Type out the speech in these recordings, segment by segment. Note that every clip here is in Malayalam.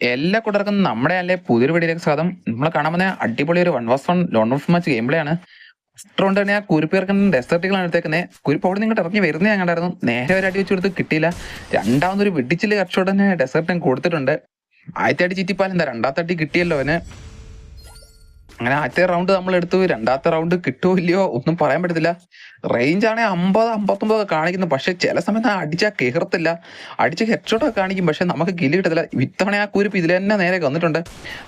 എല്ലാ കൂട്ടർക്കും നമ്മുടെ അല്ലെ പുതിയൊരു വീഡിയോയിലേക്ക് സ്വാഗതം. നമ്മൾ കാണാൻ അടിപൊളി ഒരു one vs one lone wolf match game play ആണ്. ഫസ്റ്റ് റൗണ്ട് തന്നെ ആ കുരിപ്പ് ഇറക്കുന്ന ഡെസേർട്ടുകളാണ് എടുത്തേക്കുന്നത് കുരിപ്പ് അവിടെ നിങ്ങോട്ട് ഇറങ്ങി വരുന്നേ ഞാൻ കണ്ടായിരുന്നു. നേരെ ഒരു അടി വെച്ച് കൊടുത്ത് കിട്ടിയില്ല. രണ്ടാമതൊരു വെടിച്ചിൽ കച്ചവടം തന്നെ ഡെസേർട്ടും കൊടുത്തിട്ടുണ്ട്. ആദ്യത്തെ അടി ചീറ്റിപ്പാൽ എന്താ? രണ്ടാമത്തെ അടി കിട്ടിയല്ലോ അവന്. അങ്ങനെ ആദ്യത്തെ റൗണ്ട് നമ്മൾ എടുത്തു. രണ്ടാമത്തെ റൗണ്ട് കിട്ടുമോ ഇല്ലയോ ഒന്നും പറയാൻ പറ്റത്തില്ല. റേഞ്ച് ആണെങ്കിൽ അമ്പത് അമ്പത്തൊമ്പത് കാണിക്കുന്നു. പക്ഷെ ചില സമയത്ത് അടിച്ചാൽ കയറത്തില്ല അടിച്ച് ഹെഡ്ഷോട്ടൊക്കെ കാണിക്കും. പക്ഷെ നമുക്ക് കിലി കിട്ടത്തില്ല. ഇത്തവണ ആ കുരിപ്പ് ഇതിൽ തന്നെ നേരെ വന്നിട്ടുണ്ട്.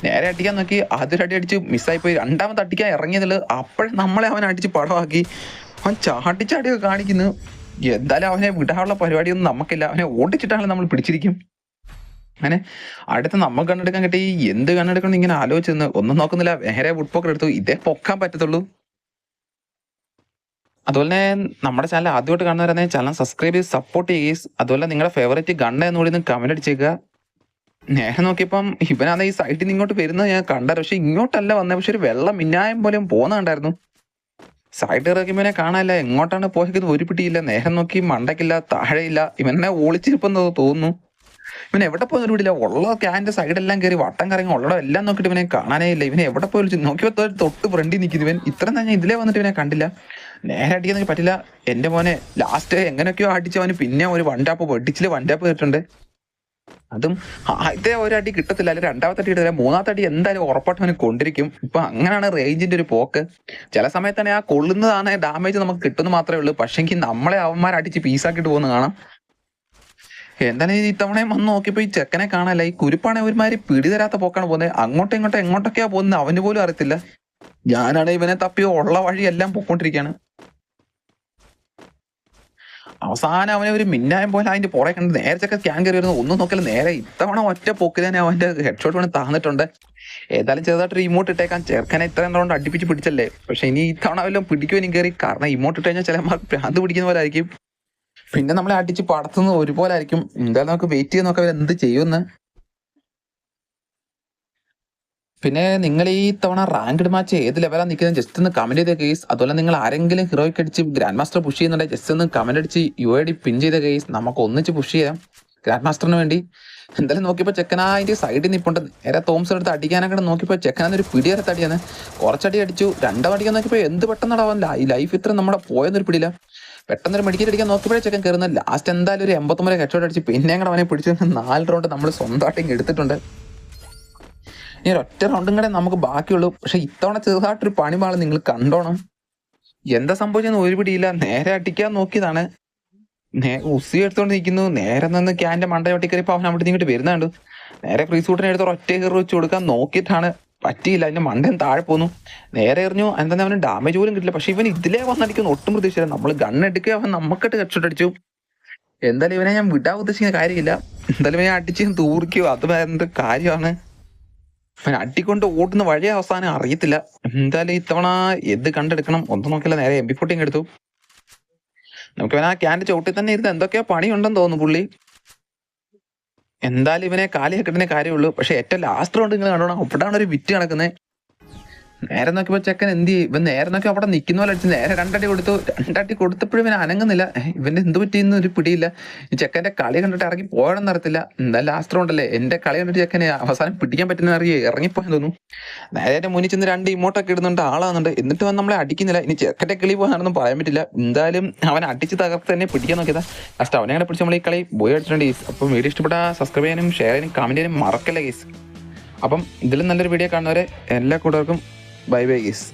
നേരെ അടിക്കാൻ നോക്കി. അടി അടിച്ച്. മിസ്സായി പോയി. രണ്ടാമത്തെ അടിക്കാൻ ഇറങ്ങിയതിൽ അപ്പോഴും നമ്മളെ അവൻ അടിച്ച് പടമാക്കി. അവൻ ചാട്ടിച്ചാടിയൊക്കെ കാണിക്കുന്നു. എന്തായാലും അവനെ വിടാനുള്ള പരിപാടിയൊന്നും നമുക്കില്ല. അവനെ ഓടിച്ചിട്ടാണ് നമ്മൾ പിടിച്ചിരിക്കും. അങ്ങനെ അടുത്ത് നമ്മൾ കണ്ണെടുക്കാൻ കിട്ടി. എന്ത് കണ്ണെടുക്കണം ഇങ്ങനെ ആലോചിച്ചെന്ന് ഒന്നും നോക്കുന്നില്ല. നേരെ വുഡ് പോക്കർ എടുത്തു. ഇതേ പൊക്കാൻ പറ്റത്തുള്ളൂ. അതുപോലെ തന്നെ നമ്മുടെ ചാനൽ ആദ്യമായിട്ട് കാണുന്നവരെ ചാനൽ സബ്സ്ക്രൈബ് ചെയ്ത് സപ്പോർട്ട് ചെയ്യുക അതുപോലെ നിങ്ങളുടെ ഫേവറേറ്റ് ഗണ്ണ എന്നുകൂടി ഒന്ന് കമന്റ് അടിച്ചേക്കുക. നേരെ നോക്കിയപ്പം ഇവനാണ് ഈ സൈറ്റിൽ നിന്ന് ഇങ്ങോട്ട് വരുന്നത്. ഞാൻ കണ്ടത്. പക്ഷെ ഇങ്ങോട്ടല്ല വന്നത് പക്ഷെ ഒരു വെള്ളം മിന്നായം പോലും പോകുന്ന കണ്ടായിരുന്നു സൈഡ് ഇറക്കുമ്പോൾ കാണാനില്ല. എങ്ങോട്ടാണ് പോയത് ഒരു പിടിയില്ല. നേരെ നോക്കി മണ്ടക്കില്ല താഴെയില്ല. ഇവനെ ഒളിച്ചിരിപ്പെന്ന് തോന്നുന്നു. ഇവൻ എവിടെ പോയി വിടില്ല ഉള്ള ക്യാന്റെ സൈഡെല്ലാം കയറി വട്ടം കറങ്ങി ഉള്ളടം എല്ലാം നോക്കിയിട്ട് ഇവനെ കാണാനേ ഇല്ല. ഇവനെ എവിടെ പോയി നോക്കിയപ്പോൾ നോക്കിയപ്പോ തൊട്ട് ഫ്രണ്ടിൽ നിൽക്കുന്നു ഇവൻ. ഇത്ര തന്നെ ഇതിലേ വന്നിട്ട് ഇവനെ കണ്ടില്ല. നേരെ അടിക്കാൻ പറ്റില്ല. എന്റെ മോനെ ലാസ്റ്റ് എങ്ങനെയൊക്കെയോ അടിച്ചവന് പിന്നെ ഒരു വണ്ടാപ്പ് വെടിച്ചിൽ വണ്ടാപ്പ് കിട്ടുന്നുണ്ട് അതും ആദ്യത്തെ ഒരടി കിട്ടത്തില്ല. അല്ലെങ്കിൽ രണ്ടാമത്തെ അടി കിട്ടില്ല മൂന്നാമത്തെ അടി എന്തായാലും ഉറപ്പായിട്ട് അവന് കൊണ്ടിരിക്കും. ഇപ്പൊ അങ്ങനെയാണ് റേഞ്ചിന്റെ ഒരു പോക്ക്. ചില സമയത്താണ് ആ കൊള്ളുന്നതാണ് ഡാമേജ് നമുക്ക് കിട്ടുന്ന മാത്രമേ ഉള്ളൂ. പക്ഷെങ്കിൽ നമ്മളെ അവന്മാർ അടിച്ച് പീസാക്കിയിട്ട് പോകുന്ന കാണാം. എന്തായാലും ഇത്തവണയും വന്ന് നോക്കിയപ്പോ ഈ ചെക്കനെ കാണാല്ല ഈ കുരുപ്പാണെ ഒരുമാതിരി പിടി തരാത്ത പോക്കാണ് പോകുന്നത് അങ്ങോട്ടും ഇങ്ങോട്ടും എങ്ങോട്ടൊക്കെയാ പോകുന്നത് അവന് പോലും അറിയത്തില്ല. ഞാനാണ് ഇവനെ തപ്പി ഉള്ള വഴി എല്ലാം പൊക്കോണ്ടിരിക്കുകയാണ് അവസാനം അവനെ ഒരു മിന്നായം പോലെ അതിന്റെ പുറകെ കണ്ട് നേരത്തെ സ്കാൻ കയറി വരുന്നു. ഒന്നും നോക്കില്ല നേരെ ഇത്തവണ ഒറ്റ പൊക്കിൽ തന്നെ അവന്റെ ഹെഡ്ഷോട്ട് വേണം താന്നിട്ടുണ്ട്. ഏതായാലും ചെറുതായിട്ട് ഇമോട്ട് ഇട്ടേക്കാൻ ചെറുക്കനെ ഇത്രയും റൗണ്ട് അടുപ്പിച്ച് പിടിച്ചല്ലേ. പക്ഷെ ഇനി ഇത്തവണ വല്ലതും പിടിക്കുമെങ്കിലും കയറി? കാരണം ഇമോട്ട് ഇട്ട് കഴിഞ്ഞാൽ മാർക്ക് ഭ്രാന്ത് പിടിക്കുന്ന പോലെ ആയിരിക്കും. പിന്നെ നമ്മളെ അടിച്ച് പടത്തുന്നത് ഒരുപോലെ ആയിരിക്കും എന്തായാലും നമുക്ക് വെയിറ്റ് ചെയ്ത് നോക്കാം എന്ത് ചെയ്യുമെന്ന്. പിന്നെ നിങ്ങൾ ഈ തവണ റാങ്ക്ഡ് മാച്ച് ഏത് ലെവലാണ് നിൽക്കുന്നത് ജസ്റ്റ് ഒന്ന് കമന്റ് ചെയ്ത കേസ് അതുപോലെ നിങ്ങൾ ആരെങ്കിലും ഹീറോയ്ക്ക് അടിച്ച് ഗ്രാൻഡ് മാസ്റ്റർ പുഷ് ചെയ്യുന്നുണ്ടെങ്കിൽ ജസ്റ്റ് ഒന്ന് കമന്റ് അടിച്ച് യു ഐ ഡി പിൻ ചെയ്ത കേസ് നമുക്ക് ഒന്നിച്ച് പുഷ് ചെയ്യാം ഗ്രാൻഡ് മാസ്റ്ററിന് വേണ്ടി. എന്തായാലും നോക്കിയപ്പോൾ ചെക്കനാ അതിന്റെ സൈഡിൽ നിൽപ്പുണ്ട് നേരെ തോംസ് എടുത്ത് അടിക്കാനൊക്കെ നോക്കിയപ്പോൾ ചെക്കനാന്ന് ഒരു പിടി വരത്ത് അടിയാണ്. കുറച്ചടി അടിച്ചു. രണ്ടാം അടിക്കാൻ നോക്കിയപ്പോൾ എന്ത് പെട്ടെന്നടാവൻ ലൈഫ് ഇത്ര നമ്മുടെ പോയെന്നൊരു പിടിയില്ല. പെട്ടെന്ന് ഒരു മെഡിക്കൽ അടിക്കാൻ നോക്കിയപ്പോഴേ ചെക്കൻ കയറുന്നത് ലാസ്റ്റ് എന്തായാലും ഒരു എൺപത്തൊമ്പത് ഹെഡ്ഷോട്ട് അടിച്ച് പിന്നെ അങ്ങനെ അവനെ പിടിച്ചു നാല് റൗണ്ട് നമ്മൾ സ്വന്തമായിട്ട് എടുത്തിട്ടുണ്ട്. ഇനി ഒറ്റ റൗണ്ടും കൂടെ നമുക്ക് ബാക്കിയുള്ളൂ. പക്ഷെ ഇത്തവണ ചെറുതായിട്ടൊരു പണിപാൾ നിങ്ങൾ കണ്ടോണം. എന്താ സംഭവിച്ചെന്ന് ഒരു പിടിയില്ല. നേരെ അടിക്കാൻ നോക്കിയതാണ്. ഉസി എടുത്തോണ്ട് നിൽക്കുന്നു നേരെ നിന്ന് ക്യാന്റെ മണ്ട ചവിട്ടി കയറിയപ്പോ അവൻ അവിടെ ഇങ്ങോട്ട് വരുന്നുണ്ട്. നേരെ ഫ്രീ സൂട്ടിനെ ഒറ്റ കയറി വെച്ച് കൊടുക്കാൻ നോക്കിയിട്ടാണ് പറ്റിയില്ല അതിന്റെ മണ്ടൻ താഴെ പോന്നു. നേരെ എറിഞ്ഞു. എന്താ അവന് ഡാമേജ് പോലും കിട്ടില്ല. പക്ഷെ ഇവൻ ഇതിലേ വന്നടിക്കുന്നു. ഒട്ടും പ്രതീക്ഷിച്ചില്ല നമ്മൾ ഗൺ ഗണ്ണെടുക്കുക അവൻ നമുക്കിട്ട് ഹെഡ്ഷോട്ട് അടിച്ചു. എന്തായാലും ഇവനെ ഞാൻ വിടാൻ ഉദ്ദേശിക്കുന്ന കാര്യമില്ല. എന്തായാലും ഇവനെ അടിച്ച് തൂറിക്കോ അത് എന്ത് കാര്യമാണ്. അവൻ അടിക്കൊണ്ട് ഓടുന്ന വഴി അവസാനം അറിയത്തില്ല. എന്തായാലും ഇത്തവണ എന്ത് കണ്ടെടുക്കണം ഒന്നും നോക്കില്ല നേരെ എം ബി ഫോർട്ടിങ് എടുത്തു. നമുക്ക് ഇവൻ ആ ക്യാന്റെ ചോട്ടിൽ തന്നെ ഇരുന്ന് എന്തൊക്കെയോ പണിയുണ്ടെന്ന് തോന്നുന്നു പുള്ളി. എന്തായാലും ഇവനെ കാലിയാക്കിട്ടേ കാര്യമുള്ളൂ. പക്ഷെ ഏറ്റവും ലാസ്റ്റ് റൗണ്ട് നിങ്ങൾ കണ്ടോണം. അവിടാണ് ഒരു വിറ്റ് നടക്കുന്നത് നേരെ നോക്കിയപ്പോ ചെക്കൻ എന്ത് ചെയ്യും? ഇവൻ നേരെ നോക്കി അവിടെ നിൽക്കുന്ന പോലെ അടിച്ച് നേരെ രണ്ടടി കൊടുത്തു. രണ്ടടി കൊടുത്തപ്പോഴും ഇവൻ അനങ്ങുന്നില്ല. ഇവന്റെ എന്ത് പറ്റിയെന്ന് ഒരു പിടിയില്ല. ഈ ചെക്കന്റെ കളി കണ്ടിട്ട് ഇറങ്ങി പോകണം നടത്തില്ല എന്തായാലും ലാസ്റ്റ് ഉണ്ടല്ലേ എന്റെ കളി കണ്ടിട്ട് ചെക്കനെ അവസാനം പിടിക്കാൻ പറ്റുന്ന അറിയേ ഇറങ്ങിപ്പോയെന്ന് തോന്നുന്നു. നേരെ മുന്നിൽ ചെന്ന് രണ്ട് ഇമോട്ടൊക്കെ ഇടുന്നുണ്ട് ആളാകുന്നുണ്ട് എന്നിട്ട് വന്ന് നമ്മളെ അടിക്കുന്നില്ല. ഇനി ചെക്കന്റെ കിളി പോകാനൊന്നും പറയാൻ പറ്റില്ല. എന്തായാലും അവൻ അടിച്ച് തകർത്ത് തന്നെ പിടിക്കാൻ നോക്കിയതാ. ലാസ്റ്റ് അവനെ കൂടെ പിടിച്ച് നമ്മൾ ഈ കളി പോയി അടിച്ചിട്ടുണ്ട് ഗീസ് അപ്പം വീഡിയോ ഇഷ്ടപ്പെട്ട സബ്സ്ക്രൈബ് ചെയ്യാനും ഷെയർ ചെയ്യാനും കമന്റ് ചെയ്യാനും മറക്കല്ലേ ഗീസ് അപ്പം ഇതിലും നല്ലൊരു വീഡിയോ കാണുന്നവരെ എല്ലാ കൂട്ടർക്കും ബൈ ബൈ ഗീസ്